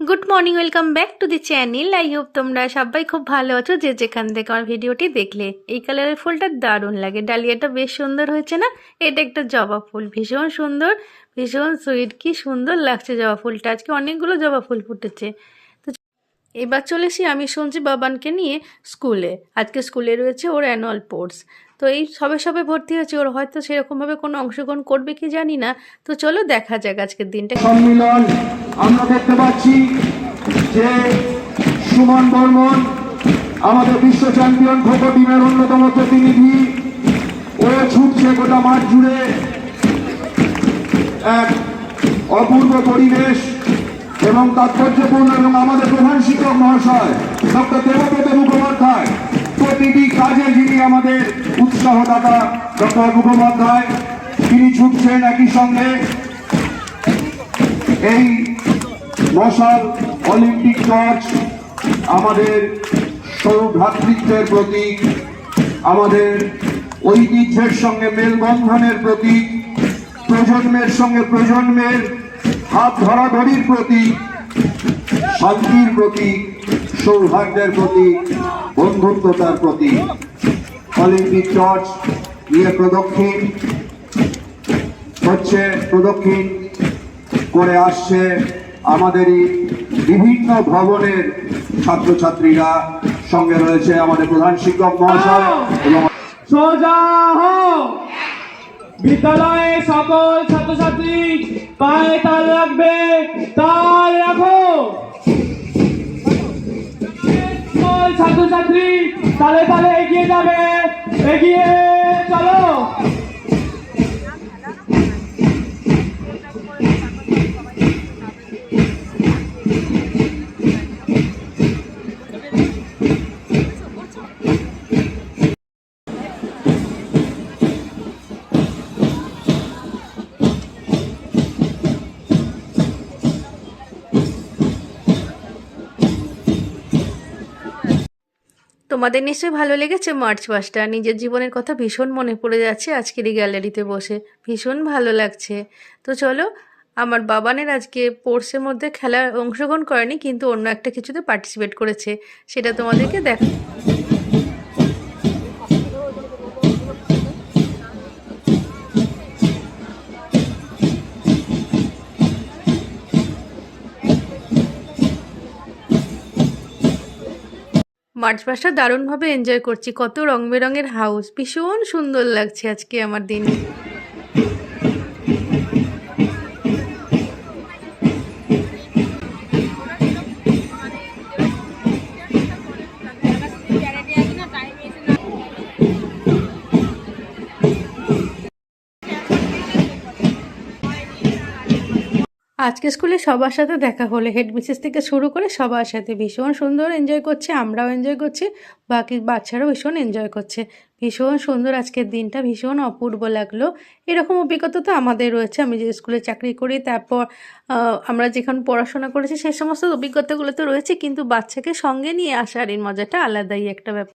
Good morning welcome back to the channel I hope তোমরা সবাই খুব ভালো আছো। যে যেখান থেকে আমার ভিডিওটি দেখলে, এই কালারের ফুলটা দারুণ লাগে। ডালিয়াটা বেশ সুন্দর হয়েছে না? এটা একটা জবা ফুল। ভীষণ সুন্দর, ভীষণ সুইট কি সুন্দর লাগছে জবা ফুলটা। আজকে অনেকগুলো জবা ফুল ফুটেছে। তো এবার চলেছি আমি শুনছি বাবানকে নিয়ে স্কুলে। আজকে স্কুলে রয়েছে ওর অ্যানুয়াল স্পোর্টস তো এই সবে সবে ভর্তি হয়েছে। ওর হয়তো সেরকমভাবে কোনো অংশগ্রহণ করবে কি জানি না। তো চলো দেখা যাক আজকের দিনটা। আমরা দেখতে পাচ্ছি যে সুমন বর্মন, আমাদের বিশ্ব চ্যাম্পিয়ন খোখো টিমের অন্যতম প্রতিনিধি। ও ছুটছে গোটা মাঠ জুড়ে এক অপূর্ব পরিবেশ এবং তাৎপর্যপূর্ণ এবং আমাদের প্রধান শিক্ষক মহাশয়, ডক্টর দেবব্রত মুখোপাধ্যায়, প্রতিটি কাজে যিনি আমাদের উৎসাহদাতা ডক্টর মুখোপাধ্যায়, তিনি ছুটছেন একই সঙ্গে। এই মশাল অলিম্পিক টর্চ আমাদের সৌভ্রাতৃত্বের প্রতীক, আমাদের ঐতিহ্যের সঙ্গে মেলবন্ধনের প্রতীক, প্রজন্মের সঙ্গে প্রজন্মের হাত ধরাধরির প্রতীক, শান্তির প্রতীক, সৌভাগ্যের প্রতীক, বন্ধুত্বতার প্রতীক। অলিম্পিক টর্চ নিয়ে প্রদক্ষিণ হচ্ছে, প্রদক্ষিণ করে আসছে আমাদেরই বিভিন্ন ভবনের ছাত্রছাত্রীরা সঙ্গে রয়েছে আমাদের প্রধান শিক্ষক মহাশয় এবং সোজা বিদ্যালয়ে সকল ছাত্রছাত্রী পায়ে তাল রাখবে তাল রাখো। সকল ছাত্রছাত্রী তালে তালে এগিয়ে যাবে এগিয়ে চলো। তোমাদের নিশ্চয়ই ভালো লেগেছে মার্চ মাসটা নিজের জীবনের কথা ভীষণ মনে পড়ে যাচ্ছে আজকের এই গ্যালারিতে বসে। ভীষণ ভালো লাগছে। তো চলো, আমার বাবানের আজকে স্পোর্টসের মধ্যে খেলা অংশগ্রহণ করেনি, কিন্তু অন্য একটা কিছুতে পার্টিসিপেট করেছে। সেটা তোমাদেরকে দেখ মার্চ মাসটা দারুণভাবে এনজয় করছি। কত রং বেরঙের হাউস ভীষণ সুন্দর লাগছে আজকে আমার দিনে। আজকে স্কুলে সবার সাথে দেখা হলো হেড মিসেস থেকে শুরু করে সবার সাথে ভীষণ সুন্দর এনজয় করছে, আমরাও এনজয় করছি, বাকি বাচ্চারাও ভীষণ এনজয় করছে। ভীষণ সুন্দর আজকের দিনটা, ভীষণ অপূর্ব লাগল। এরকম অভিজ্ঞতা তো আমাদের রয়েছে, আমি যে স্কুলে চাকরি করি, তারপর আমরা যেখানে পড়াশোনা করেছি সেই সমস্ত অভিজ্ঞতাগুলো তো রয়েছে, কিন্তু বাচ্চাকে সঙ্গে নিয়ে আসার এই মজাটা আলাদাই একটা ব্যাপার।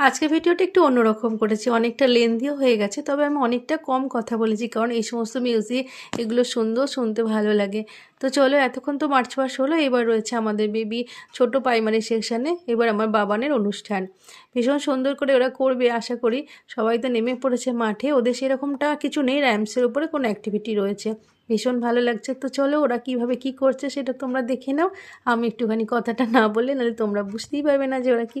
আজকে ভিডিওটা একটু অন্যরকম করেছি, অনেকটা লেন্দিও হয়ে গেছে, তবে আমি অনেকটা কম কথা বলেছি, কারণ এই সমস্ত মিউজিক এগুলো সুন্দর শুনতে ভালো লাগে। তো চলো, এতক্ষণ তো মার্চ মাস হলো, এবার রয়েছে আমাদের বেবি ছোট প্রাইমারি সেকশানে এবার আমার বাবানের অনুষ্ঠান। ভীষণ সুন্দর করে ওরা করবে, আশা করি। সবাই তো নেমে পড়েছে মাঠে, ওদের সেরকমটা কিছু নেই র্যামসের উপরে কোনো অ্যাক্টিভিটি রয়েছে। ভীষণ ভালো লাগছে, তো চলো, ওরা কীভাবে কি করছে সেটা তোমরা দেখে নাও। আমি একটুখানি কথাটা না বললে, নাহলে তোমরা বুঝতেই পারবে না যে ওরা কী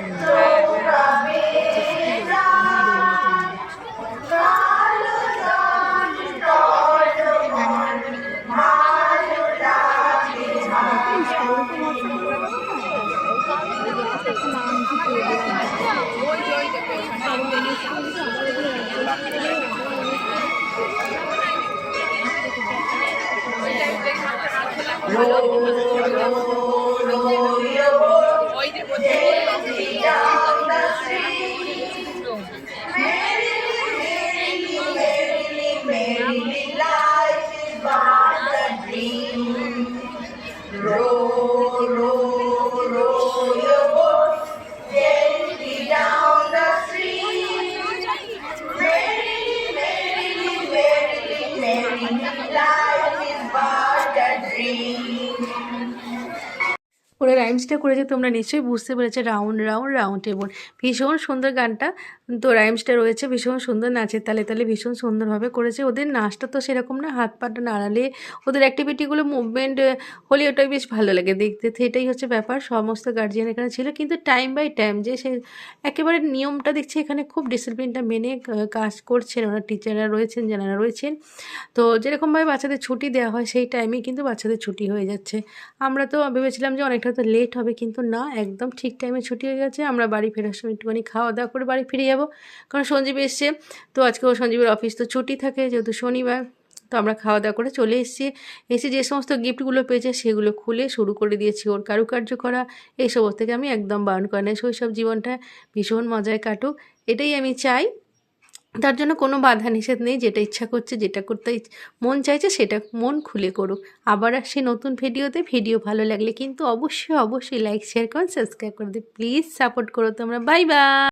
Hello. Hello. ওরা রাইমসটা করেছে, তোমরা নিশ্চয়ই বুঝতে পেরেছ রাউন্ড রাউন্ড রাউন্ড টেবল ভীষণ সুন্দর গানটা। তো রাইমসটা রয়েছে, ভীষণ সুন্দর নাচের তালে তালে ভীষণ সুন্দরভাবে করেছে। ওদের নাচটা তো সেরকম না, হাত পাটা নাড়ালে ওদের অ্যাক্টিভিটিগুলো মুভমেন্ট হলে ওটাই বেশ ভালো লাগে। দেখতে এটাই হচ্ছে ব্যাপার, সমস্ত গার্জিয়ান এখানে ছিল। কিন্তু টাইম বাই টাইম যে সে একেবারে নিয়মটা দেখছি এখানে খুব ডিসিপ্লিনটা মেনে কাজ করছেন ওরা টিচাররা রয়েছেন, যারা রয়েছেন। তো যেরকমভাবে বাচ্চাদের ছুটি দেওয়া হয়, সেই টাইমেই কিন্তু বাচ্চাদের ছুটি হয়ে যাচ্ছে। আমরা তো ভেবেছিলাম যে অনেকটা তো লেট হবে কিন্তু না, একদম ঠিক টাইমে ছুটি হয়ে গেছে, আমরা বাড়ি ফেরার সময় একটুখানি খাওয়া দাওয়া করে বাড়ি ফিরে যাব। কারণ সঞ্জীব এসছে, তো আজকে ও সঞ্জীবের অফিস তো ছুটি থাকে, যেহেতু শনিবার, তো আমরা খাওয়া দাওয়া করে চলে এসেছি। এসে যে সমস্ত গিফটগুলো পেয়েছে, সেগুলো খুলে শুরু করে দিয়েছি, ওর কারুকার্য করা, এই সমস্ত থেকে আমি একদম বারণ করি না। শৈশব জীবনটা ভীষণ মজায় কাটুক, এটাই আমি চাই। তার জন্য কোনো বাধা নিষেধ নেই, যেটা ইচ্ছা করছে, যেটা করতে মন চাইছে সেটা মন খুলে করুক। আবার আসে নতুন ভিডিওতে, ভিডিও ভালো লাগলে কিন্তু অবশ্যই অবশ্যই লাইক শেয়ার করুন সাবস্ক্রাইব করে দিই প্লিজ সাপোর্ট করো তোমরা। Bye bye